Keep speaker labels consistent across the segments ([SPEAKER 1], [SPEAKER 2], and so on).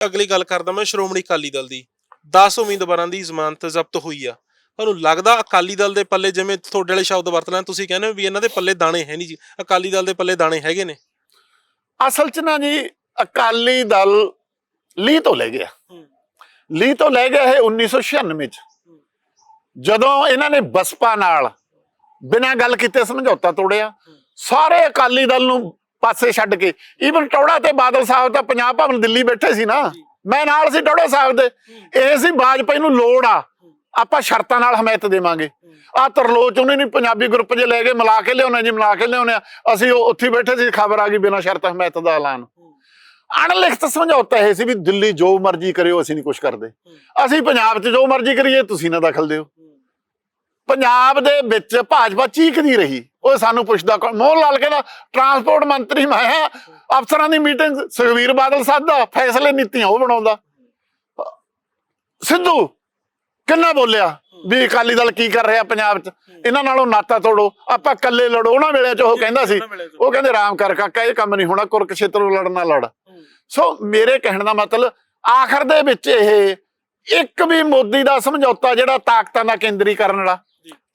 [SPEAKER 1] ਅਗਲੀ ਗੱਲ ਕਰਦਾ ਮੈਂ ਸ਼੍ਰੋਮਣੀ ਅਕਾਲੀ ਦਲ ਦੀ। 10 ਉਮੀਦਵਾਰਾਂ ਦੀ ਜ਼ਮਾਨਤ ਜ਼ਬਤ ਹੋਈ ਆ। ਤੁਹਾਨੂੰ ਲੱਗਦਾ ਅਕਾਲੀ ਦਲ ਦੇ ਪੱਲੇ ਜਿਵੇਂ ਤੁਹਾਡੇ ਵਾਲੇ ਸ਼ਬਦ ਵਰਤ ਲੈਣ ਤੁਸੀਂ ਕਹਿੰਦੇ ਹੋ ਵੀ ਇਹਨਾਂ ਦੇ ਪੱਲੇ ਦਾਣੇ ਹੈ ਨਹੀਂ ਜੀ ਅਕਾਲੀ ਦਲ ਦੇ ਪੱਲੇ ਦਾਣੇ ਹੈਗੇ ਨੇ?
[SPEAKER 2] ਅਸਲ 'ਚ ਨਾ ਜੀ ਅਕਾਲੀ ਦਲ ਲੀਹ ਤੋਂ ਲੈ ਗਿਆ। ਲੀਹ ਤੋਂ ਲੈ ਗਿਆ ਇਹ 1996 'ਚ। ਜਦੋਂ ਇਹਨਾਂ ਨੇ ਬਸਪਾ ਨਾਲ ਬਿਨਾਂ ਗੱਲ ਕੀਤੇ ਸਮਝੌਤਾ ਤੋੜਿਆ ਸਾਰੇ ਅਕਾਲੀ ਦਲ ਨੂੰ ਪਾਸੇ ਛੱਡ ਕੇ। ਈਵਨ ਟੌੜਾ ਤੇ ਬਾਦਲ ਸਾਹਿਬ ਤਾਂ ਪੰਜਾਬ ਭਵਨ ਦਿੱਲੀ ਬੈਠੇ ਸੀ ਨਾ ਮੈਂ ਨਾਲ ਸੀ ਟੌੜਾ ਸਾਹਿਬ ਦੇ। ਇਹ ਸੀ ਬਾਜਪਾਈ ਨੂੰ ਲੋੜ ਆ। ਆਪਾਂ ਸ਼ਰਤਾਂ ਨਾਲ ਹਮਾਇਤ ਦੇਵਾਂਗੇ। ਆ ਤਰਲੋਚ ਉਹਨੇ ਨਹੀਂ ਪੰਜਾਬੀ ਗਰੁੱਪ 'ਚ ਲੈ ਕੇ ਮਿਲਾ ਕੇ ਲਿਆਉਣਾ ਜੀ ਮਿਲਾ ਕੇ ਲਿਆਉਣੇ ਅਸੀਂ ਉਹ ਉੱਥੇ ਬੈਠੇ ਸੀ ਖਬਰ ਆ ਗਈ ਬਿਨਾਂ ਸ਼ਰਤ ਹਮਾਇਤ ਦਾ ਐਲਾਨ। ਅਣਲਿਖਤ ਸਮਝੌਤਾ ਇਹ ਸੀ ਵੀ ਦਿੱਲੀ ਜੋ ਮਰਜ਼ੀ ਕਰਿਓ ਅਸੀਂ ਨਹੀਂ ਕੁਝ ਕਰਦੇ। ਅਸੀਂ ਪੰਜਾਬ 'ਚ ਜੋ ਮਰਜ਼ੀ ਕਰੀਏ ਤੁਸੀਂ ਨਾ ਦਖਲ ਦਿਓ। ਪੰਜਾਬ ਦੇ ਵਿੱਚ ਭਾਜਪਾ ਚੀਕਦੀ ਰਹੀ। ਉਹ ਸਾਨੂੰ ਪੁੱਛਦਾ ਕੌਣ? ਮੋਹਨ ਲਾਲ ਕਹਿੰਦਾ ਟਰਾਂਸਪੋਰਟ ਮੰਤਰੀ ਮੈਂ ਹਾਂ। ਅਫਸਰਾਂ ਦੀ ਮੀਟਿੰਗ ਸੁਖਵੀਰ ਬਾਦਲ ਸਾਹਿਬ ਫੈਸਲੇ ਨੀਤੀਆਂ ਉਹ ਬਣਾਉਂਦਾ। ਸਿੱਧੂ ਕਿੰਨਾ ਬੋਲਿਆ ਵੀ ਅਕਾਲੀ ਦਲ ਕੀ ਕਰ ਰਿਹਾ ਪੰਜਾਬ 'ਚ? ਇਹਨਾਂ ਨਾਲੋਂ ਨਾਤਾ ਤੋੜੋ। ਆਪਾਂ ਇਕੱਲੇ ਲੜੋ। ਉਹਨਾਂ ਵੇਲੇ 'ਚ ਉਹ ਕਹਿੰਦਾ ਸੀ ਉਹ ਕਹਿੰਦੇ ਰਾਮ ਕਰ ਕਾਕਾ ਇਹ ਕੰਮ ਨਹੀਂ ਹੋਣਾ। ਕੁਰਕਸ਼ੇਤਰ ਨੂੰ ਲੜਨਾ ਲੜ। ਸੋ ਮੇਰੇ ਕਹਿਣ ਦਾ ਮਤਲਬ ਆਖਰ ਦੇ ਵਿੱਚ ਇਹ ਇੱਕ ਵੀ ਮੋਦੀ ਦਾ ਸਮਝੌਤਾ ਜਿਹੜਾ ਤਾਕਤਾਂ ਦਾ ਕੇਂਦਰੀਕਰਨ ਵਾਲਾ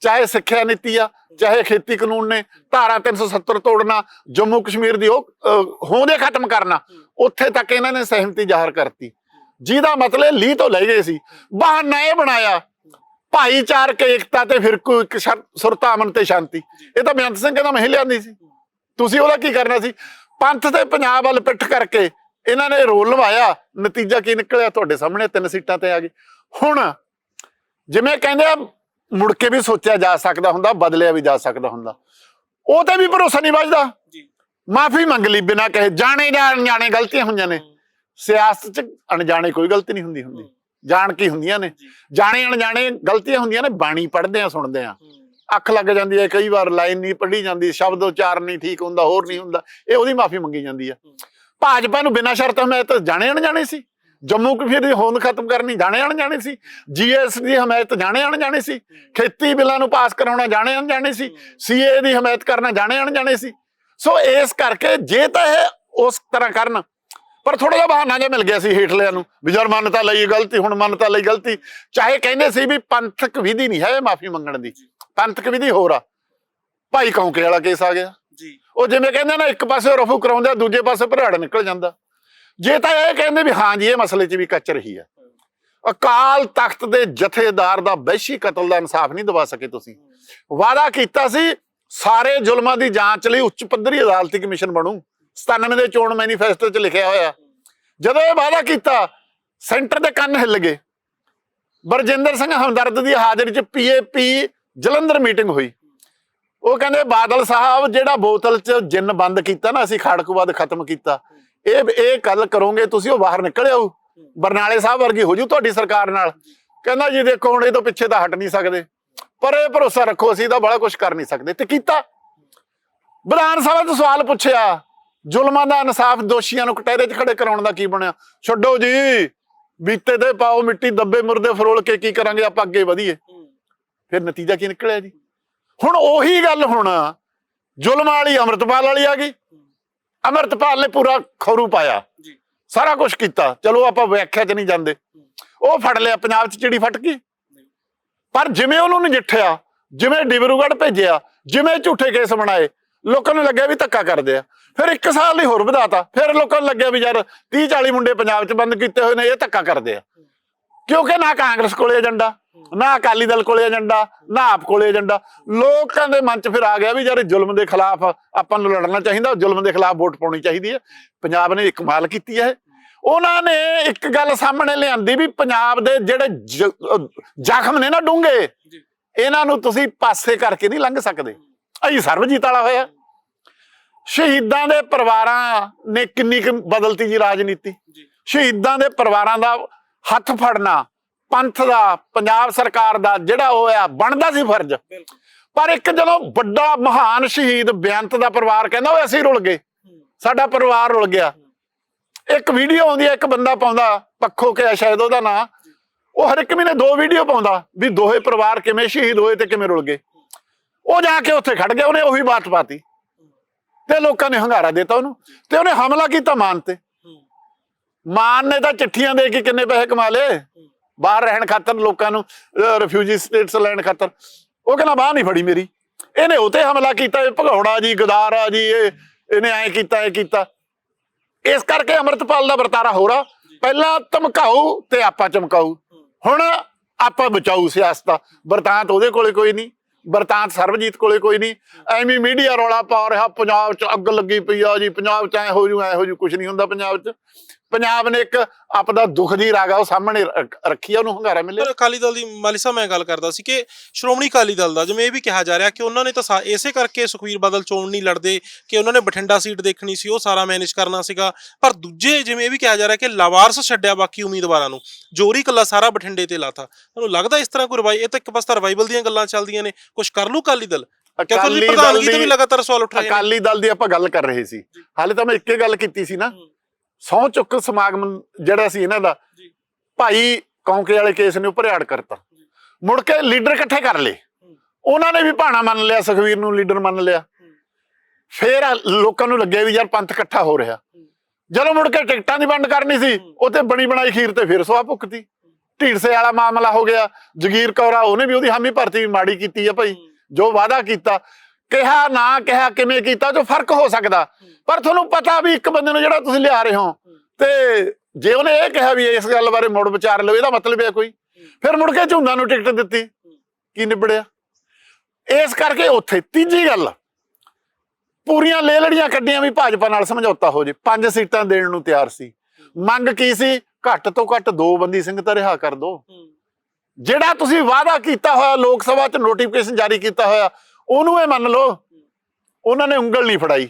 [SPEAKER 2] ਚਾਹੇ ਸਿੱਖਿਆ ਨੀਤੀ ਆ, ਚਾਹੇ ਖੇਤੀ ਕਾਨੂੰਨ ਨੇ, ਧਾਰਾ 370 ਤੋੜਨਾ, ਜੰਮੂ ਕਸ਼ਮੀਰ ਦੀ ਉਹ ਹੋਂਦੇ ਖਤਮ ਕਰਨਾ, ਉੱਥੇ ਤੱਕ ਇਹਨਾਂ ਨੇ ਸਹਿਮਤੀ ਜ਼ਾਹਰ ਕਰਤੀ। ਜਿਹਦਾ ਮਤਲਬ ਲੀਹ ਤੋਂ ਲੈ ਗਏ ਸੀ। ਬਹਾਨਾ ਇਹ ਬਣਾਇਆ, ਭਾਈਚਾਰਕ ਏਕਤਾ ਤੇ ਫਿਰ ਕੋਈ ਇੱਕ ਸੁਰਤਾ ਅਮਨ ਤੇ ਸ਼ਾਂਤੀ। ਇਹ ਤਾਂ ਬੇਅੰਤ ਸਿੰਘ ਕਹਿੰਦਾ ਮੈਂ ਲਿਆਂਦੀ ਸੀ। ਤੁਸੀਂ ਉਹਦਾ ਕੀ ਕਰਨਾ ਸੀ? ਪੰਥ ਤੇ ਪੰਜਾਬ ਵੱਲ ਪਿੱਠ ਕਰਕੇ ਇਹਨਾਂ ਨੇ ਰੋਲ ਨਿਭਾਇਆ ਨਤੀਜਾ ਕੀ ਨਿਕਲਿਆ? ਤੁਹਾਡੇ ਸਾਹਮਣੇ ਤਿੰਨ ਸੀਟਾਂ ਤੇ ਆ ਗਏ। ਹੁਣ ਜਿਵੇਂ ਕਹਿੰਦੇ ਆ ਮੁੜ ਕੇ ਵੀ ਸੋਚਿਆ ਜਾ ਸਕਦਾ ਹੁੰਦਾ ਬਦਲਿਆ ਵੀ ਜਾ ਸਕਦਾ ਹੁੰਦਾ। ਉਹ ਤੇ ਵੀ ਭਰੋਸਾ ਨਹੀਂ ਵੱਜਦਾ।
[SPEAKER 1] ਜੀ।
[SPEAKER 2] ਮਾਫੀ ਮੰਗ ਲਈ ਬਿਨਾਂ ਕਹੇ। ਜਾਣੇ ਜਾਂ ਅਣਜਾਣੇ ਗਲਤੀਆਂ ਹੋਈਆਂ ਨੇ। ਸਿਆਸਤ 'ਚ ਅਣਜਾਣੇ ਕੋਈ ਗਲਤੀ ਨਹੀਂ ਹੁੰਦੀ ਹੁੰਦੀ। ਜਾਣ ਕੀ ਹੁੰਦੀਆਂ ਨੇ। ਜਾਣੇ ਅਣਜਾਣੇ ਗਲਤੀਆਂ ਹੁੰਦੀਆਂ ਨੇ ਬਾਣੀ ਪੜ੍ਹਦੇ ਆ ਸੁਣਦੇ ਆ। ਅੱਖ ਲੱਗ ਜਾਂਦੀ ਹੈ ਕਈ ਵਾਰ ਲਾਈਨ ਨਹੀਂ ਪੜ੍ਹੀ ਜਾਂਦੀ ਸ਼ਬਦ ਉਚਾਰਨ ਨਹੀਂ ਠੀਕ ਹੁੰਦਾ ਹੋਰ ਨਹੀਂ ਹੁੰਦਾ। ਇਹ ਉਹਦੀ ਮਾਫੀ ਮੰਗੀ ਜਾਂਦੀ ਆ। ਭਾਜਪਾ ਨੂੰ ਬਿਨਾਂ ਸ਼ਰਤ ਹਮਾਇਤ ਜਾਣੇ ਅਣਜਾਣੇ ਸੀ। ਜੰਮੂ ਕਸ਼ਮੀਰ ਦੀ ਹੋਂਦ ਖਤਮ ਕਰਨੀ ਜਾਣੇ ਅਣਜਾਣੇ ਸੀ। ਜੀਐਸ ਦੀ ਹਮਾਇਤ ਜਾਣੇ ਅਣਜਾਣੇ ਸੀ। ਖੇਤੀ ਬਿੱਲਾਂ ਨੂੰ ਪਾਸ ਕਰਾਉਣਾ ਜਾਣੇ ਅਣਜਾਣੇ ਸੀ। ਸੀਏ ਦੀ ਹਮਾਇਤ ਕਰਨਾ ਜਾਣੇ ਅਣਜਾਣੇ ਸੀ। ਸੋ ਇਸ ਕਰਕੇ ਜੇ ਤਾਂ ਇਹ ਉਸ ਤਰ੍ਹਾਂ ਕਰਨ ਪਰ ਥੋੜਾ ਜਿਹਾ ਬਹਾਨਾ ਜਿਹਾ ਮਿਲ ਗਿਆ ਸੀ ਹੇਠਲਿਆਂ ਨੂੰ ਵੀ ਯਾਰ ਮੰਨਤਾ ਲਈ ਗਲਤੀ ਹੁਣ ਮੰਨਤਾ ਲਈ ਗਲਤੀ। ਚਾਹੇ ਕਹਿੰਦੇ ਸੀ ਵੀ ਪੰਥਕ ਵਿਧੀ ਨਹੀਂ ਹੈ ਮਾਫੀ ਮੰਗਣ ਦੀ। ਪੰਥਕ ਵਿਧੀ ਹੋਰ ਆ। ਭਾਈ ਕੌਂਕੇ ਵਾਲਾ ਕੇਸ ਆ ਗਿਆ।
[SPEAKER 1] ਜੀ।
[SPEAKER 2] ਉਹ ਜਿਵੇਂ ਕਹਿੰਦੇ ਨਾ ਇੱਕ ਪਾਸੇ ਰਫੂ ਕਰਾਉਂਦੇ ਦੂਜੇ ਪਾਸੇ ਭਰਾੜ ਨਿਕਲ ਜਾਂਦਾ। ਜੇ ਤਾਂ ਇਹ ਕਹਿੰਦੇ ਵੀ ਹਾਂ ਜੀ, ਇਹ ਮਸਲੇ 'ਚ ਵੀ ਕੱਚ ਰਹੀ ਹੈ। ਅਕਾਲ ਤਖਤ ਦੇ ਜਥੇਦਾਰ ਦਾ ਵਹਿਸ਼ੀ ਕਤਲ ਦਾ ਇਨਸਾਫ ਨਹੀਂ ਦਵਾ ਸਕੇ ਤੁਸੀਂ। ਵਾਅਦਾ ਕੀਤਾ ਸੀ, ਸਾਰੇ ਜ਼ੁਲਮਾਂ ਦੀ ਜਾਂਚ ਲਈ ਉੱਚ ਪੱਧਰੀ ਅਦਾਲਤੀ ਕਮਿਸ਼ਨ ਬਣੂ। 97 ਦੇ ਚੋਣ ਮੈਨੀਫੈਸਟੋ 'ਚ ਲਿਖਿਆ ਹੋਇਆ। ਜਦੋਂ ਇਹ ਵਾਅਦਾ ਕੀਤਾ, ਸੈਂਟਰ ਦੇ ਕੰਨ ਹਿੱਲ ਗਏ। ਬਰਜਿੰਦਰ ਸਿੰਘ ਹਮਦਰਦ ਦੀ ਹਾਜ਼ਰੀ 'ਚ ਪੀਏਪੀ ਜਲੰਧਰ ਮੀਟਿੰਗ ਹੋਈ। ਉਹ ਕਹਿੰਦੇ, ਬਾਦਲ ਸਾਹਿਬ ਜਿਹੜਾ ਬੋਤਲ 'ਚ ਜਿੰਨ ਬੰਦ ਕੀਤਾ ਨਾ, ਅਸੀਂ ਖਾੜਕੂਵਾਦ ਖਤਮ ਕੀਤਾ। ਇਹ ਇਹ ਗੱਲ ਕਰੋਗੇ, ਤੁਸੀਂ ਉਹ ਬਾਹਰ ਨਿਕਲ ਆਓ। ਬਰਨਾਲੇ ਸਾਹਿਬ ਵਰਗੀ ਹੋ ਜੂ ਤੁਹਾਡੀ ਸਰਕਾਰ ਨਾਲ। ਕਹਿੰਦਾ ਜੀ, ਦੇਖੋ, ਹੁਣ ਇਹ ਤੋਂ ਪਿੱਛੇ ਤਾਂ ਹਟ ਨਹੀਂ ਸਕਦੇ। ਪਰ ਇਹ ਭਰੋਸਾ ਰੱਖੋ, ਅਸੀਂ ਤਾਂ ਬੜਾ ਕੁਝ ਕਰ ਨਹੀਂ ਸਕਦੇ। ਤੇ ਕੀਤਾ। ਵਿਧਾਨ ਸਭਾ ਤੋਂ ਸਵਾਲ ਪੁੱਛਿਆ, ਜ਼ੁਲਮਾਂ ਦਾ ਇਨਸਾਫ ਦੋਸ਼ੀਆਂ ਨੂੰ ਕਟਹਿਰੇ 'ਚ ਖੜੇ ਕਰਾਉਣ ਦਾ ਕੀ ਬਣਿਆ? ਛੱਡੋ ਜੀ, ਬੀਤੇ ਤੇ ਪਾਓ ਮਿੱਟੀ, ਦੱਬੇ ਮੁਰਦੇ ਫਰੋਲ ਕੇ ਕੀ ਕਰਾਂਗੇ, ਆਪਾਂ ਅੱਗੇ ਵਧੀਏ। ਫਿਰ ਨਤੀਜਾ ਕੀ ਨਿਕਲਿਆ ਜੀ? ਹੁਣ ਉਹੀ ਗੱਲ ਹੁਣ, ਜ਼ੁਲਮ ਵਾਲੀ, ਅੰਮ੍ਰਿਤਪਾਲ ਵਾਲੀ ਆ ਗਈ। ਅੰਮ੍ਰਿਤਪਾਲ ਨੇ ਪੂਰਾ ਖੌਰੂ ਪਾਇਆ।
[SPEAKER 1] ਜੀ।
[SPEAKER 2] ਸਾਰਾ ਕੁਝ ਕੀਤਾ। ਚਲੋ ਆਪਾਂ ਵਿਆਖਿਆ 'ਚ ਨਹੀਂ ਜਾਂਦੇ। ਉਹ ਫੜ ਲਿਆ ਪੰਜਾਬ 'ਚ ਚਿੜੀ ਫਟ ਗਈ ਪਰ ਜਿਵੇਂ ਉਹਨੂੰ ਨਜਿੱਠਿਆ ਜਿਵੇਂ ਡਿਬਰੂਗੜ੍ਹ ਭੇਜਿਆ ਜਿਵੇਂ ਝੂਠੇ ਕੇਸ ਬਣਾਏ ਲੋਕਾਂ ਨੂੰ ਲੱਗਿਆ ਵੀ ਧੱਕਾ ਕਰਦੇ ਆ। ਫਿਰ ਇੱਕ ਸਾਲ ਲਈ ਹੋਰ ਵਧਾਤਾ। ਫਿਰ ਲੋਕਾਂ ਨੂੰ ਲੱਗਿਆ ਵੀ ਯਾਰ 30 40 ਮੁੰਡੇ ਪੰਜਾਬ 'ਚ ਬੰਦ ਕੀਤੇ ਹੋਏ ਨੇ ਇਹ ਧੱਕਾ ਕਰਦੇ ਆ। ਕਿਉਂਕਿ ਨਾ ਕਾਂਗਰਸ ਕੋਲੇ ਏਜੰਡਾ। ਨਾ ਅਕਾਲੀ ਦਲ ਕੋਲੇ ਏਜੰਡਾ ਨਾ ਆਪ ਕੋਲੇ ਏਜੰਡਾ। ਲੋਕਾਂ ਦੇ ਮਨ 'ਚ ਫਿਰ ਆ ਗਿਆ ਵੀ ਯਾਰ ਜ਼ੁਲਮ ਦੇ ਖਿਲਾਫ ਆਪਾਂ ਨੂੰ ਲੜਨਾ ਚਾਹੀਦਾ ਜ਼ੁਲਮ ਦੇ ਖਿਲਾਫ ਵੋਟ ਪਾਉਣੀ ਚਾਹੀਦੀ ਹੈ। ਪੰਜਾਬ ਨੇ ਇੱਕ ਕਮਾਲ ਕੀਤੀ ਹੈ। ਉਹਨਾਂ ਨੇ ਇੱਕ ਗੱਲ ਸਾਹਮਣੇ ਲਿਆਂਦੀ ਵੀ ਪੰਜਾਬ ਦੇ ਜਿਹੜੇ ਜ਼ਖਮ ਨੇ ਨਾ
[SPEAKER 1] ਜੀ।
[SPEAKER 2] ਇਹਨਾਂ ਨੂੰ ਤੁਸੀਂ ਪਾਸੇ ਕਰਕੇ ਨਹੀਂ ਲੰਘ ਸਕਦੇ। ਅਈ ਸਰਬਜੀਤ ਵਾਲਾ ਹੋਇਆ। ਸ਼ਹੀਦਾਂ ਦੇ ਪਰਿਵਾਰਾਂ ਨੇ ਕਿੰਨੀ ਕੁ ਬਦਲਤੀ ਜੀ ਰਾਜਨੀਤੀ। ਸ਼ਹੀਦਾਂ ਦੇ ਪਰਿਵਾਰਾਂ ਦਾ ਹੱਥ ਫੜਨਾ ਪੰਥ ਦਾ ਪੰਜਾਬ ਸਰਕਾਰ ਦਾ ਜਿਹੜਾ ਹੋਇਆ ਬਣਦਾ ਸੀ ਫਰਜ਼। ਪਰ ਇੱਕ ਜਦੋਂ ਵੱਡਾ ਮਹਾਨ ਸ਼ਹੀਦ ਬੇਅੰਤ ਦਾ ਪਰਿਵਾਰ ਕਹਿੰਦਾ ਓਏ ਅਸੀਂ ਰੁਲ ਗਏ। ਸਾਡਾ ਪਰਿਵਾਰ ਰੁਲ ਗਿਆ। ਇੱਕ ਵੀਡੀਓ ਆਉਂਦੀ ਹੈ ਇੱਕ ਬੰਦਾ ਪਾਉਂਦਾ ਪੱਖੋ ਕੇ ਸ਼ਾਇਦ ਉਹਦਾ ਨਾਂ। ਉਹ ਹਰ ਇੱਕ ਮਹੀਨੇ ਦੋ ਵੀਡੀਓ ਪਾਉਂਦਾ ਵੀ ਦੋਹੇ ਪਰਿਵਾਰ ਕਿਵੇਂ ਸ਼ਹੀਦ ਹੋਏ ਤੇ ਕਿਵੇਂ ਰੁਲ ਗਏ। ਉਹ ਜਾ ਕੇ ਉੱਥੇ ਖੜ ਗਿਆ ਉਹਨੇ ਉਹੀ ਬਾਤ ਪਾਤੀ। ਤੇ ਲੋਕਾਂ ਨੇ ਹੰਗਾਰਾ ਦਿੱਤਾ ਉਹਨੂੰ। ਤੇ ਉਹਨੇ ਹਮਲਾ ਕੀਤਾ ਮਾਨ ਤੇ। ਮਾਨ ਨੇ ਤਾਂ ਚਿੱਠੀਆਂ ਦੇ ਕੇ ਕਿੰਨੇ ਪੈਸੇ ਕਮਾ ਲਏ। ਬਾਹਰ ਰਹਿਣ ਖਾਤਰ ਲੋਕਾਂ ਨੂੰ ਰਿਫਿਊਜੀ ਸਟੇਟਸ ਲੈਣ ਖਾਤਰ। ਉਹ ਕਹਿੰਦਾ, ਬਾਹ ਨਹੀਂ ਫੜੀ ਮੇਰੀ। ਇਹਨੇ ਉਤੇ ਹਮਲਾ ਕੀਤਾ, ਇਹ ਭਗੌੜਾ ਜੀ, ਗਦਾਰਾ ਜੀ, ਇਹ, ਇਹਨੇ ਐ ਕੀਤਾ, ਇਹ ਕੀਤਾ। ਇਸ ਕਰਕੇ ਅਮਰਤਪਾਲ ਦਾ ਵਰਤਾਰਾ ਹੋ ਰਾ ਪਹਿਲਾਂ ਧਮਕਾਊ ਤੇ ਆਪਾਂ ਚਮਕਾਊ। ਹੁਣ ਆਪਾਂ ਬਚਾਊ ਸਿਆਸਤ ਦਾ। ਵਰਤਾਂਤ ਉਹਦੇ ਕੋਲੇ ਕੋਈ ਨਹੀਂ। ਵਰਤਾਂਤ ਸਰਬਜੀਤ ਕੋਲੇ ਕੋਈ ਨਹੀਂ। ਐਵੇਂ ਮੀਡੀਆ ਰੌਲਾ ਪਾ ਰਿਹਾ, ਪੰਜਾਬ 'ਚ ਅੱਗ ਲੱਗੀ ਪਈ ਆ ਜੀ, ਪੰਜਾਬ 'ਚ ਐ ਹੋ ਜੂ, ਐ ਹੋ ਜੂ ਕੁਝ ਨਹੀਂ ਹੁੰਦਾ ਪੰਜਾਬ 'ਚ। ਪੰਜਾਬ ਨੇ ਇੱਕ ਆਪਦਾ ਦੁੱਖ ਦੀ ਰਾਗਾ ਉਹ ਸਾਹਮਣੇ ਰੱਖ- ਆ ਉਹਨੂੰ ਹੰਗਾਰਾ ਮਿਲਿਆ।
[SPEAKER 1] ਪਰ ਅਕਾਲੀ ਦਲ ਦੀ ਮਾਲੀ ਸਾਹਿਬ ਮੈਂ ਗੱਲ ਕਰਦਾ ਸੀ ਕਿ ਸ਼੍ਰੋਮਣੀ ਅਕਾਲੀ ਦਲ ਦਾ ਜਿਵੇਂ ਇਹ ਵੀ ਕਿਹਾ ਜਾ ਰਿਹਾ ਕਿ ਉਹਨਾਂ ਨੇ ਤਾਂ ਇਸੇ ਕਰਕੇ ਸੁਖਵੀਰ ਬਾਦਲ ਚੋਣ ਨਹੀਂ ਲੜਦੇ ਕਿ ਉਹਨਾਂ ਨੇ ਬਠਿੰਡਾ ਸੀਟ ਦੇਖਣੀ ਸੀ ਉਹ ਸਾਰਾ ਮੈਨੇਜ ਕਰਨਾ ਸੀਗਾ। ਪਰ ਦੂਜੇ ਜਿਵੇਂ ਇਹ ਵੀ ਕਿਹਾ ਜਾ ਰਿਹਾ ਕਿ ਲਵਾਰਸ ਛੱਡਿਆ ਬਾਕੀ ਉਮੀਦਵਾਰਾਂ ਨੂੰ ਜੋਰੀ ਕੱਲਾ ਸਾਰਾ ਬਠਿੰਡੇ ਤੇ ਲਾਤਾ। ਤੁਹਾਨੂੰ ਲੱਗਦਾ ਇਸ ਤਰ੍ਹਾਂ ਕੋਈ ਰਵਾਈ ਇਹ ਤਾਂ ਇੱਕ ਪਾਸੇ ਰਿਵਾਈਵਲ ਦੀਆਂ ਗੱਲਾਂ ਚੱਲਦੀਆਂ ਨੇ ਕੁਝ ਕਰ ਲੂ ਅਕਾਲੀ ਦਲ?
[SPEAKER 2] ਅਕਾਲੀ ਦਲ
[SPEAKER 1] ਤੇ ਵੀ
[SPEAKER 2] ਦੀ
[SPEAKER 1] ਲਗਾਤਾਰ ਸਵਾਲ ਉੱਠ ਰਹੇ
[SPEAKER 2] ਅਕਾਲੀ ਦਲ ਦੀ ਆਪਾਂ ਗੱਲ ਕਰ ਰਹੇ ਸੀ। ਹਾਲੇ ਤਾਂ ਮੈਂ ਇੱਕੇ ਗੱਲ ਕੀਤੀ ਸੀ ਨਾ। ਸਹੁੰ ਚੁੱਕ ਸਮਾਗਮ ਜਿਹੜਾ ਸੀ ਇਹਨਾਂ ਦਾ। ਭਾਈ ਕੌਂਕੇ ਵਾਲੇ ਕੇਸ ਨੇ ਉੱਪਰ ਆੜ ਕਰਤਾ। ਮੁੜ ਕੇ ਲੀਡਰ ਇਕੱਠੇ ਕਰ ਲਏ। ਉਹਨਾਂ ਨੇ ਵੀ ਭਾਣਾ ਮੰਨ ਲਿਆ ਸੁਖਵੀਰ ਨੂੰ ਲੀਡਰ ਮੰਨ ਲਿਆ। ਫੇਰ ਲੋਕਾਂ ਨੂੰ ਲੱਗਿਆ ਵੀ ਯਾਰ ਪੰਥ ਇਕੱਠਾ ਹੋ ਰਿਹਾ। ਜਦੋਂ ਮੁੜ ਕੇ ਟਿਕਟਾਂ ਦੀ ਵੰਡ ਕਰਨੀ ਸੀ ਉਹ ਤੇ ਬਣੀ ਬਣਾਈ ਖੀਰ ਤੇ ਫਿਰ ਸਵਾ ਭੁੱਕਤੀ ਢੀਡਸੇ ਵਾਲਾ ਮਾਮਲਾ ਹੋ ਗਿਆ ਜਗੀਰ ਕੌਰਾ ਉਹਨੇ ਵੀ ਉਹਦੀ ਹਾਮੀ ਭਰਤੀ ਵੀ ਮਾੜੀ ਕੀਤੀ ਆ ਭਾਈ। ਜੋ ਵਾਅਦਾ ਕੀਤਾ ਕਿਹਾ ਨਾ ਕਿਹਾ ਕਿਵੇਂ ਕੀਤਾ ਜੋ ਫ਼ਰਕ ਹੋ ਸਕਦਾ। ਪਰ ਤੁਹਾਨੂੰ ਪਤਾ ਵੀ ਇੱਕ ਬੰਦੇ ਨੂੰ ਜਿਹੜਾ ਤੁਸੀਂ ਲਿਆ ਰਹੇ ਹੋ ਤੇ ਜੇ ਉਹਨੇ ਇਹ ਕਿਹਾ ਵੀ ਇਸ ਗੱਲ ਬਾਰੇ ਮੁੜ ਵਿਚਾਰ ਲਓ ਇਹਦਾ ਮਤਲਬ ਹੈ ਕੋਈ। ਫਿਰ ਮੁੜ ਕੇ ਝੁੰਦਾ ਨੂੰ ਟਿਕਟ ਦਿੱਤੀ। ਕੀ ਨਿਬੜਿਆ? ਇਸ ਕਰਕੇ ਉੱਥੇ ਤੀਜੀ ਗੱਲ ਪੂਰੀਆਂ ਲੈ ਲੜੀਆਂ ਕੱਢੀਆਂ ਵੀ ਭਾਜਪਾ ਨਾਲ ਸਮਝੌਤਾ ਹੋ ਜੇ। ਪੰਜ ਸੀਟਾਂ ਦੇਣ ਨੂੰ ਤਿਆਰ ਸੀ। ਮੰਗ ਕੀ ਸੀ? ਘੱਟ ਤੋਂ ਘੱਟ ਦੋ ਬੰਦੀ ਸਿੰਘ ਤਾਂ ਰਿਹਾ ਕਰ ਦੋ। ਜਿਹੜਾ ਤੁਸੀਂ ਵਾਅਦਾ ਕੀਤਾ ਹੋਇਆ ਲੋਕ ਸਭਾ 'ਚ ਨੋਟੀਫਿਕੇਸ਼ਨ ਜਾਰੀ ਕੀਤਾ ਹੋਇਆ ਉਹਨੂੰ ਇਹ ਮੰਨ ਲਓ ਉਹਨਾਂ ਨੇ ਉਂਗਲ ਨਹੀਂ ਫੜਾਈ।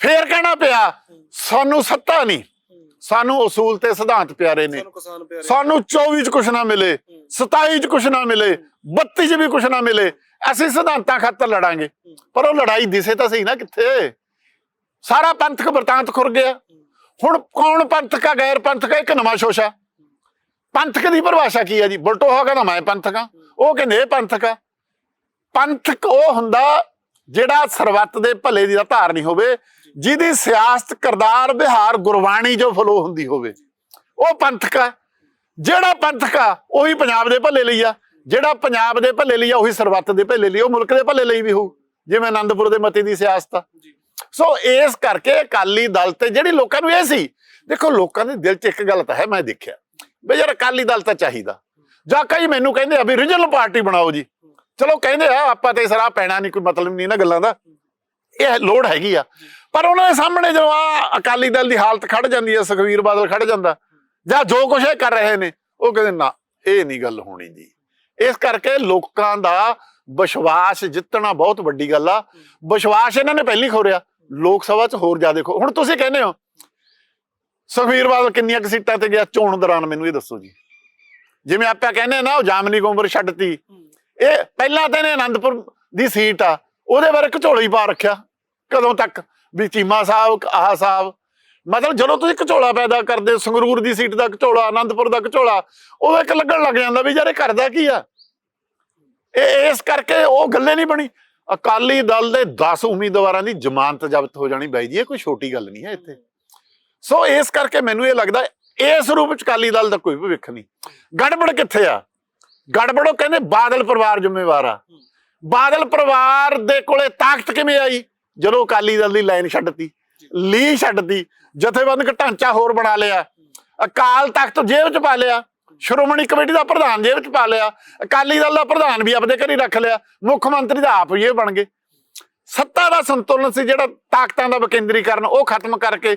[SPEAKER 2] ਫੇਰ ਕਹਿਣਾ ਪਿਆ ਸਾਨੂੰ ਸੱਤਾ ਨਹੀਂ। ਸਾਨੂੰ ਅਸੂਲ ਤੇ ਸਿਧਾਂਤ ਪਿਆਰੇ ਨੇ।
[SPEAKER 1] ਕਿਸਾਨ ਪਿਆਰੇ
[SPEAKER 2] ਸਾਨੂੰ 24 ਚ ਕੁਛ ਨਾ ਮਿਲੇ 27 ਚ ਕੁਛ ਨਾ ਮਿਲੇ 32 ਚ ਵੀ ਕੁਛ ਨਾ ਮਿਲੇ ਅਸੀਂ ਸਿਧਾਂਤਾਂ ਖਾਤਰ ਲੜਾਂਗੇ। ਪਰ ਉਹ ਲੜਾਈ ਦਿਸੇ ਤਾਂ ਸਹੀ ਨਾ ਕਿੱਥੇ? ਸਾਰਾ ਪੰਥਕ ਵਰਤਾਂਤ ਖੁਰ ਗਿਆ। ਹੁਣ ਕੌਣ ਪੰਥਕ ਆ ਗੈਰ ਪੰਥਕ ਇੱਕ ਨਵਾਂ ਸ਼ੋਸ਼ਾ। ਪੰਥਕ ਦੀ ਪਰਿਭਾਸ਼ਾ ਕੀ ਹੈ ਜੀ? ਬਲਟੋ ਹੋ ਕਹਿੰਦਾ ਮੈਂ ਪੰਥਕ ਆ। ਉਹ ਕਹਿੰਦੇ ਇਹ ਪੰਥਕ ਆ। ਪੰਥਕ ਉਹ ਹੁੰਦਾ ਜਿਹੜਾ ਸਰਬੱਤ ਦੇ ਭਲੇ ਦੀ ਧਾਰ ਨਹੀਂ ਹੋਵੇ ਜਿਹਦੀ ਸਿਆਸਤ ਕਰਦਾਰ ਵਿਹਾਰ ਗੁਰਬਾਣੀ ਜੋ ਫਲੋ ਹੁੰਦੀ ਹੋਵੇ। ਉਹ ਪੰਥਕ ਆ। ਜਿਹੜਾ ਪੰਥਕ ਆ ਉਹੀ ਪੰਜਾਬ ਦੇ ਭਲੇ ਲਈ ਆ। ਜਿਹੜਾ ਪੰਜਾਬ ਦੇ ਭਲੇ ਲਈ ਆ ਉਹੀ ਸਰਬੱਤ ਦੇ ਭਲੇ ਲਈ ਉਹ ਮੁਲਕ ਦੇ ਭਲੇ ਲਈ ਵੀ ਹੋਊ ਜਿਵੇਂ ਆਨੰਦਪੁਰ ਦੇ ਮਤੇ ਦੀ ਸਿਆਸਤ ਆ। ਸੋ ਇਸ ਕਰਕੇ ਅਕਾਲੀ ਦਲ ਤੇ ਜਿਹੜੀ ਲੋਕਾਂ ਨੂੰ ਇਹ ਸੀ ਦੇਖੋ ਲੋਕਾਂ ਦੇ ਦਿਲ 'ਚ ਇੱਕ ਗੱਲ ਤਾਂ ਹੈ ਮੈਂ ਦੇਖਿਆ। ਬਈ ਯਾਰ ਅਕਾਲੀ ਦਲ ਤਾਂ ਚਾਹੀਦਾ। ਜਾਂ ਕਈ ਮੈਨੂੰ ਕਹਿੰਦੇ ਆ ਵੀ ਰੀਜਨਲ ਪਾਰਟੀ ਬਣਾਓ ਜੀ। ਚਲੋ ਕਹਿੰਦੇ ਆ, ਆਪਾਂ ਤੇ ਸਰਾ ਪੈਣਾ ਨਹੀਂ ਕੋਈ ਮਤਲਬ ਨਹੀਂ ਨਾ ਗੱਲਾਂ ਦਾ। ਇਹ ਲੋੜ ਹੈਗੀ ਆ। ਪਰ ਉਹਨਾਂ ਦੇ ਸਾਹਮਣੇ ਜਦੋਂ ਆ ਅਕਾਲੀ ਦਲ ਦੀ ਹਾਲਤ ਖੜ ਜਾਂਦੀ ਹੈ ਸੁਖਵੀਰ ਬਾਦਲ ਖੜ ਜਾਂਦਾ, ਜਾਂ ਜੋ ਕੁਛ ਇਹ ਕਰ ਰਹੇ ਨੇ, ਉਹ ਕਹਿੰਦੇ, ਨਾ, ਇਹ ਨਹੀਂ ਗੱਲ ਹੋਣੀ ਜੀ। ਇਸ ਕਰਕੇ ਲੋਕਾਂ ਦਾ ਵਿਸ਼ਵਾਸ ਜਿੱਤਣਾ ਬਹੁਤ ਵੱਡੀ ਗੱਲ ਆ। ਵਿਸ਼ਵਾਸ ਇਹਨਾਂ ਨੇ ਪਹਿਲੀ ਖੋਰਿਆ। ਲੋਕ ਸਭਾ 'ਚ ਹੋਰ ਜ਼ਿਆਦਾ ਖੋ ਹੁਣ ਤੁਸੀਂ ਕਹਿੰਦੇ ਹੋ, ਸੁਖਵੀਰ ਬਾਦਲ ਕਿੰਨੀਆਂ ਕੁ ਸੀਟਾਂ ਤੇ ਗਿਆ? ਚੋਣ ਦੌਰਾਨ ਮੈਨੂੰ ਇਹ ਦੱਸੋ ਜੀ। ਜਿਵੇਂ ਆਪਾਂ ਕਹਿੰਦੇ ਨਾ, ਉਹ ਜਾਮਨੀ ਗੋਂਬਰ ਛੱਡਤੀ। ਇਹ ਪਹਿਲਾਂ ਤਾਂ ਇਹਨੇ ਆਨੰਦਪੁਰ ਦੀ ਸੀਟ ਆ ਉਹਦੇ ਬਾਰੇ ਘਚੋਲਾ ਹੀ ਪਾ ਰੱਖਿਆ ਕਦੋਂ ਤੱਕ? ਵੀ ਚੀਮਾ ਸਾਹਿਬ ਆਹ ਸਾਹਿਬ। ਮਤਲਬ ਜਦੋਂ ਤੁਸੀਂ ਘਚੋਲਾ ਪੈਦਾ ਕਰਦੇ ਹੋ, ਸੰਗਰੂਰ ਦੀ ਸੀਟ ਦਾ ਘਚੋਲਾ ਆਨੰਦਪੁਰ ਦਾ ਘਚੋਲਾ ਉਹ ਇੱਕ ਲੱਗਣ ਲੱਗ ਜਾਂਦਾ ਵੀ ਯਾਰ ਇਹ ਕਰਦਾ ਕੀ ਆ? ਇਹ ਇਸ ਕਰਕੇ ਉਹ ਗੱਲੇ ਨਹੀਂ ਬਣੀ। ਅਕਾਲੀ ਦਲ ਦੇ 10 ਉਮੀਦਵਾਰਾਂ ਦੀ ਜ਼ਮਾਨਤ ਜ਼ਬਤ ਹੋ ਜਾਣੀ ਬਾਈ ਜੀ ਇਹ ਕੋਈ ਛੋਟੀ ਗੱਲ ਨਹੀਂ ਹੈ ਇੱਥੇ। ਸੋ ਇਸ ਕਰਕੇ ਮੈਨੂੰ ਇਹ ਲੱਗਦਾ ਇਸ ਰੂਪ 'ਚ ਅਕਾਲੀ ਦਲ ਦਾ ਕੋਈ ਭਵਿੱਖ ਨਹੀਂ। ਗੜਬੜ ਕਿੱਥੇ ਆ? ਗੜਬੜ ਕਹਿੰਦੇ ਬਾਦਲ ਪਰਿਵਾਰ ਜ਼ਿੰਮੇਵਾਰ ਆ। ਬਾਦਲ ਪਰਿਵਾਰ ਦੇ ਕੋਲੇ ਤਾਕਤ ਕਿਵੇਂ ਆਈ? ਜਦੋਂ ਅਕਾਲੀ ਦਲ ਦੀ ਲਾਈਨ ਛੱਡਤੀ ਲੀ ਛੱਡਤੀ ਜਥੇਬੰਦਕ ਢਾਂਚਾ ਹੋਰ ਬਣਾ ਲਿਆ। ਅਕਾਲ ਤਖਤ ਜੇਬ 'ਚ ਪਾ ਲਿਆ। ਸ਼੍ਰੋਮਣੀ ਕਮੇਟੀ ਦਾ ਪ੍ਰਧਾਨ ਜੇਬ 'ਚ ਪਾ ਲਿਆ। ਅਕਾਲੀ ਦਲ ਦਾ ਪ੍ਰਧਾਨ ਵੀ ਆਪਦੇ ਘਰ ਰੱਖ ਲਿਆ। ਮੁੱਖ ਮੰਤਰੀ ਦਾ ਆਪ ਇਹ ਬਣ ਗਏ। ਸੱਤਾ ਦਾ ਸੰਤੁਲਨ ਸੀ ਜਿਹੜਾ ਤਾਕਤਾਂ ਦਾ ਵਿਕੇਂਦਰੀਕਰਨ ਉਹ ਖਤਮ ਕਰਕੇ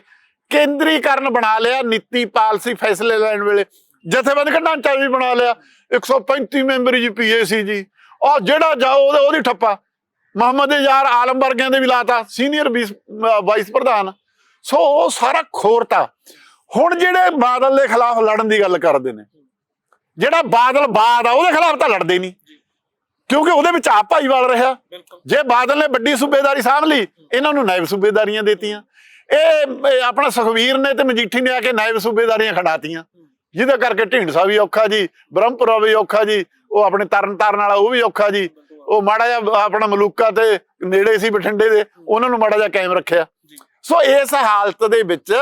[SPEAKER 2] ਕੇਂਦਰੀਕਰਨ ਬਣਾ ਲਿਆ। ਨੀਤੀ ਪਾਲਿਸੀ ਫੈਸਲੇ ਲੈਣ ਵੇਲੇ ਜਥੇਬੰਦਕ ਢਾਂਚਾ ਵੀ ਬਣਾ ਲਿਆ। 135 ਮੈਂਬਰੀ ਜੀ ਪੀਏਸੀ ਜੀ। ਔਰ ਜਿਹੜਾ ਜਾਓ ਉਹਦਾ ਉਹਦੀ ਠੱਪਾ। ਮੁਹੰਮਦ ਯਾਰ ਆਲਮ ਵਰਗਿਆਂ ਦੇ ਵੀ ਲਾਤਾ। ਸੀਨੀਅਰ ਵਾਈਸ ਪ੍ਰਧਾਨ। ਸੋ ਉਹ ਸਾਰਾ ਖੋਰਤਾ। ਹੁਣ ਜਿਹੜੇ ਬਾਦਲ ਦੇ ਖਿਲਾਫ ਲੜਨ ਦੀ ਗੱਲ ਕਰਦੇ ਨੇ ਜਿਹੜਾ ਬਾਦਲ ਬਾਦ ਆ ਉਹਦੇ ਖਿਲਾਫ ਤਾਂ ਲੜਦੇ ਨਹੀਂ। ਕਿਉਂਕਿ ਉਹਦੇ ਵਿੱਚ ਆਪ ਭਾਈਵਾਲ ਰਿਹਾ। ਜੇ ਬਾਦਲ ਨੇ ਵੱਡੀ ਸੂਬੇਦਾਰੀ ਸਾਂਭ ਲਈ ਇਹਨਾਂ ਨੂੰ ਨਾਇਬ ਸੂਬੇਦਾਰੀਆਂ ਦੇਤੀਆਂ। ਇਹ ਇਹ ਆਪਣਾ ਸੁਖਵੀਰ ਨੇ ਤੇ ਮਜੀਠੀ ਨੇ ਆ ਕੇ ਨਾਇਬ ਸੂਬੇਦਾਰੀਆਂ ਖੜਾਤੀਆਂ ਜਿਹਦੇ ਕਰਕੇ ਢੀਂਡਸਾ ਵੀ ਔਖਾ ਜੀ ਬ੍ਰਹਮਪੁਰਾ ਵੀ ਔਖਾ ਜੀ ਉਹ ਆਪਣੇ ਤਰਨ ਤਾਰਨ ਵਾਲਾ ਉਹ ਵੀ ਔਖਾ ਜੀ। ਉਹ ਮਾੜਾ ਜਿਹਾ ਆਪਣਾ ਮਲੂਕਾ ਤੇ ਨੇੜੇ ਸੀ ਬਠਿੰਡੇ ਦੇ ਉਹਨਾਂ ਨੂੰ ਮਾੜਾ ਜਿਹਾ ਕਾਇਮ ਰੱਖਿਆ। ਸੋ ਇਸ ਹਾਲਤ ਦੇ ਵਿੱਚ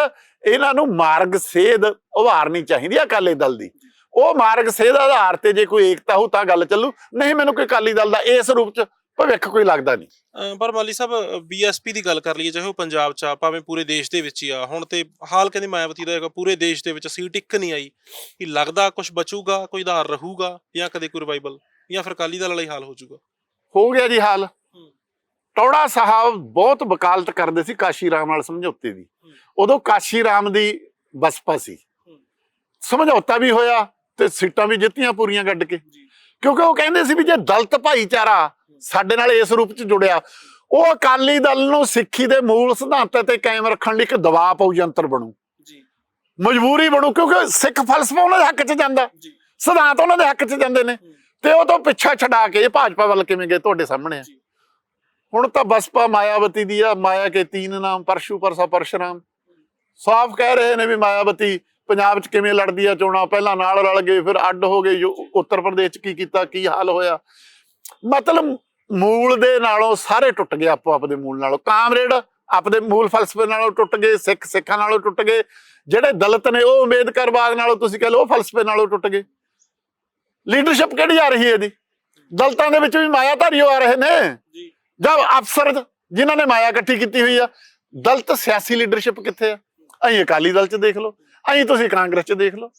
[SPEAKER 2] ਇਹਨਾਂ ਨੂੰ ਮਾਰਗ ਸੇਧ ਉਭਾਰਨੀ ਚਾਹੀਦੀ ਆ ਅਕਾਲੀ ਦਲ ਦੀ। ਉਹ ਮਾਰਗ ਸੇਧ ਆਧਾਰ ਤੇ ਜੇ ਕੋਈ ਏਕਤਾ ਹੋ ਤਾਂ ਗੱਲ ਚੱਲੂ ਨਹੀਂ ਮੈਨੂੰ ਕੋਈ ਅਕਾਲੀ ਦਲ ਦਾ ਇਸ ਰੂਪ ਚ ਭਵਿੱਖ ਕੋਈ ਲੱਗਦਾ ਨਹੀਂ।
[SPEAKER 1] ਅਹ ਪਰ ਮਾਲੀ ਸਾਹਿਬ ਬੀਐਸਪੀ ਦੀ ਗੱਲ ਕਰ ਲਈਏ ਚਾਹੇ ਉਹ ਪੰਜਾਬ ਚ ਆ ਭਾਵੇਂ ਪੂਰੇ ਦੇਸ਼ ਦੇ ਵਿੱਚ ਹੀ ਆ ਹੁਣ ਤੇ ਹਾਲ ਕਹਿੰਦੇ ਮਾਇਆਵਤੀ ਦਾ ਹੈਗਾ ਪੂਰੇ ਦੇਸ਼ ਦੇ ਵਿੱਚ ਸੀਟ ਇੱਕ ਨਹੀਂ ਆਈ ਕੀ ਲੱਗਦਾ ਕੁਝ ਬਚੂਗਾ ਕੋਈ ਆਧਾਰ ਰਹੂਗਾ ਜਾਂ ਕਦੇ ਕੋਈ ਰਿਵਾਈਵਲ ਜਾਂ ਫਿਰ ਅਕਾਲੀ ਦਲ ਵਾਲਾ ਹੀ ਹਾਲ ਹੋ ਜਾਊਗਾ।
[SPEAKER 2] ਹੋ ਗਿਆ ਜੀ ਹਾਲ। ਟੌੜਾ ਸਾਹਿਬ ਬਹੁਤ ਵਕਾਲਤ ਕਰਦੇ ਸੀ ਕਾਸ਼ੀ ਰਾਮ ਨਾਲ ਸਮਝੌਤੇ ਦੀ। ਉਦੋਂ ਕਾਸ਼ੀ ਰਾਮ ਦੀ ਬਸਪਾ ਸੀ। ਸਮਝੌਤਾ ਵੀ ਹੋਇਆ ਤੇ ਸੀਟਾਂ ਵੀ ਜਿੱਤੀਆਂ ਪੂਰੀਆਂ ਗੱਡ ਕੇ। ਕਿਉਂਕਿ ਉਹ ਕਹਿੰਦੇ ਸੀ ਵੀ ਜੇ ਦਲਿਤ ਭਾਈਚਾਰਾ ਸਾਡੇ ਨਾਲ ਇਸ ਰੂਪ ਚ ਜੁੜਿਆ। ਉਹ ਅਕਾਲੀ ਦਲ ਨੂੰ ਸਿੱਖੀ ਦੇ ਮੂਲ ਸਿਧਾਂਤਾਂ ਤੇ ਕਾਇਮ ਰੱਖਣ ਲਈ ਇੱਕ ਦਬਾਅ ਪਾਉ ਯੰਤਰ ਬਣੂ।
[SPEAKER 1] ਜੀ।
[SPEAKER 2] ਮਜਬੂਰੀ ਬਣੂ ਕਿਉਂਕਿ ਸਿੱਖ ਫਲਸਫਾ ਉਹਨਾਂ ਦੇ ਹੱਕ 'ਚ ਜਾਂਦਾ।
[SPEAKER 1] ਜੀ।
[SPEAKER 2] ਸਿਧਾਂਤ ਉਹਨਾਂ ਦੇ ਹੱਕ 'ਚ ਜਾਂਦੇ ਨੇ। ਤੇ ਉਹ ਤੋਂ ਪਿੱਛਾ ਛਡਾ ਕੇ ਇਹ ਭਾਜਪਾ ਵੱਲ ਕਿਵੇਂ ਗਏ ਤੁਹਾਡੇ ਸਾਹਮਣੇ ਆ। ਹੁਣ ਤਾਂ ਬਸਪਾ ਮਾਇਆਵਤੀ ਦੀ ਆ ਮਾਇਆ ਕੇ ਤੀਨ ਨਾਮ ਪਰਸ਼ੂ ਪਰਸਾ ਪਰਸ਼ਰਾਮ। ਸਾਫ਼ ਕਹਿ ਰਹੇ ਨੇ ਵੀ ਮਾਇਆਵਤੀ ਪੰਜਾਬ 'ਚ ਕਿਵੇਂ ਲੜਦੀ ਆ ਚੋਣਾਂ ਪਹਿਲਾਂ ਨਾਲ ਰਲ ਗਏ ਫਿਰ ਅੱਡ ਹੋ ਗਏ ਉੱਤਰ ਪ੍ਰਦੇਸ਼ 'ਚ ਕੀ ਕੀਤਾ ਕੀ ਹਾਲ ਹੋਇਆ? ਮਤਲਬ ਮੂਲ ਦੇ ਨਾਲੋਂ ਸਾਰੇ ਟੁੱਟ ਗਏ ਆਪੋ ਆਪਦੇ ਮੂਲ ਨਾਲੋਂ। ਕਾਮਰੇਡ ਆਪਦੇ ਮੂਲ ਫਲਸਫੇ ਨਾਲੋਂ ਟੁੱਟ ਗਏ ਸਿੱਖ ਸਿੱਖਾਂ ਨਾਲੋਂ ਟੁੱਟ ਗਏ ਜਿਹੜੇ ਦਲਿਤ ਨੇ ਉਹ ਅੰਬੇਦਕਰਵਾਦ ਨਾਲੋਂ ਤੁਸੀਂ ਕਹ ਲਓ ਉਹ ਫਲਸਫੇ ਨਾਲੋਂ ਟੁੱਟ ਗਏ। ਲੀਡਰਸ਼ਿਪ ਕਿਹੜੀ ਆ ਰਹੀ ਹੈ ਇਹਦੀ? ਦਲਤਾਂ ਦੇ ਵਿੱਚ ਵੀ ਮਾਇਆਧਾਰੀ ਆ ਰਹੇ ਨੇ।
[SPEAKER 1] ਜੀ।
[SPEAKER 2] ਜਦ ਅਫਸਰ ਜਿਨ੍ਹਾਂ ਨੇ ਮਾਇਆ ਇਕੱਠੀ ਕੀਤੀ ਹੋਈ ਆ। ਦਲਤ ਸਿਆਸੀ ਲੀਡਰਸ਼ਿਪ ਕਿੱਥੇ ਆ? ਅਸੀਂ ਅਕਾਲੀ ਦਲ ਚ ਦੇਖ ਲਓ ਅਸੀਂ ਤੁਸੀਂ ਕਾਂਗਰਸ ਚ ਦੇਖ ਲਓ।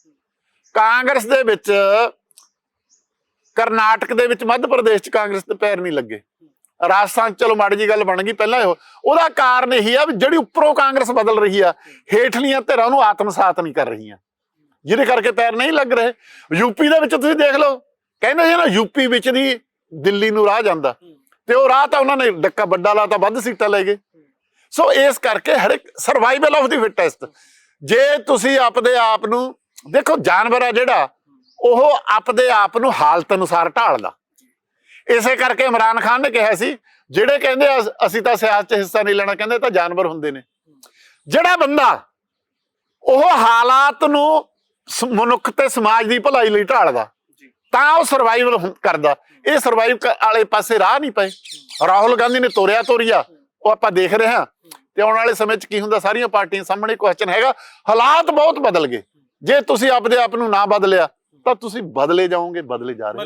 [SPEAKER 2] ਕਾਂਗਰਸ ਦੇ ਵਿੱਚ ਕਰਨਾਟਕ ਦੇ ਵਿੱਚ ਮੱਧ ਪ੍ਰਦੇਸ਼ ਚ ਕਾਂਗਰਸ ਦੇ ਪੈਰ ਨਹੀਂ ਲੱਗੇ। ਰਾਜਸਥਾਨ 'ਚ ਚਲੋ ਮਾੜੀ ਜੀ ਗੱਲ ਬਣ ਗਈ, ਪਹਿਲਾਂ ਇਹੋ। ਉਹਦਾ ਕਾਰਨ ਇਹੀ ਆ ਵੀ ਜਿਹੜੀ ਉੱਪਰੋਂ ਕਾਂਗਰਸ ਬਦਲ ਰਹੀ ਆ, ਹੇਠਲੀਆਂ ਧਿਰਾਂ ਨੂੰ ਆਤਮਸਾਤ ਨਹੀਂ ਕਰ ਰਹੀਆਂ। ਜਿਹਦੇ ਕਰਕੇ ਪੈਰ ਨਹੀਂ ਲੱਗ ਰਹੇ। ਯੂਪੀ ਦੇ ਵਿੱਚ ਤੁਸੀਂ ਦੇਖ ਲਓ, ਕਹਿੰਦੇ ਸੀ ਨਾ ਯੂਪੀ ਵਿੱਚ ਦੀ ਦਿੱਲੀ ਨੂੰ ਰਾਹ ਜਾਂਦਾ। ਤੇ ਉਹ ਰਾਹ ਤਾਂ ਉਹਨਾਂ ਨੇ ਡੱਕਾ ਵੱਡਾ ਲਾ ਤਾਂ ਵੱਧ ਸੀਟਾਂ ਲੈ ਗਏ। ਸੋ ਇਸ ਕਰਕੇ ਹਰ ਇੱਕ ਸਰਵਾਈਵਲ ਆਫ ਦੀ ਫਿਟੈਸਟ ਜੇ ਤੁਸੀਂ ਆਪਦੇ ਆਪ ਨੂੰ, ਦੇਖੋ, ਜਾਨਵਰ ਆ ਜਿਹੜਾ ਉਹ ਆਪਦੇ ਆਪ ਨੂੰ ਹਾਲਤ ਅਨੁਸਾਰ ਢਾਲਦਾ। ਇਸੇ ਕਰਕੇ ਇਮਰਾਨ ਖਾਨ ਨੇ ਕਿਹਾ ਸੀ ਜਿਹੜੇ ਕਹਿੰਦੇ ਅਸ- ਤਾਂ ਸਿਆਸਤ 'ਚ ਹਿੱਸਾ ਨਹੀਂ ਲੈਣਾ ਕਹਿੰਦੇ ਤਾਂ ਜਾਨਵਰ ਹੁੰਦੇ ਨੇ। ਜਿਹੜਾ ਬੰਦਾ ਉਹ ਹਾਲਾਤ ਨੂੰ ਮਨੁੱਖ ਤੇ ਸਮਾਜ ਦੀ ਭਲਾਈ ਲਈ ਢਾਲਦਾ ਤਾਂ ਉਹ ਸਰਵਾਈਵਲ ਕਰਦਾ। ਇਹ ਸਰਵਾਈਵ ਵਾਲੇ ਪਾਸੇ ਰਾਹ ਨਹੀਂ ਪਏ। ਰਾਹੁਲ ਗਾਂਧੀ ਨੇ ਤੋਰਿਆ ਤੋਰੀਆ ਉਹ ਆਪਾਂ ਦੇਖ ਰਹੇ ਹਾਂ। ਤੇ ਆਉਣ ਵਾਲੇ ਸਮੇਂ 'ਚ ਕੀ ਹੁੰਦਾ ਸਾਰੀਆਂ ਪਾਰਟੀਆਂ ਸਾਹਮਣੇ ਕੁਐਸਚਨ ਹੈਗਾ। ਹਾਲਾਤ ਬਹੁਤ ਬਦਲ ਗਏ। ਜੇ ਤੁਸੀਂ ਆਪਦੇ ਆਪ ਨੂੰ ਨਾ ਬਦਲਿਆ ਤਾਂ ਤੁਸੀਂ ਬਦਲੇ ਜਾਓਗੇ ਬਦਲੇ ਜਾ ਰਹੇ ਹੋ।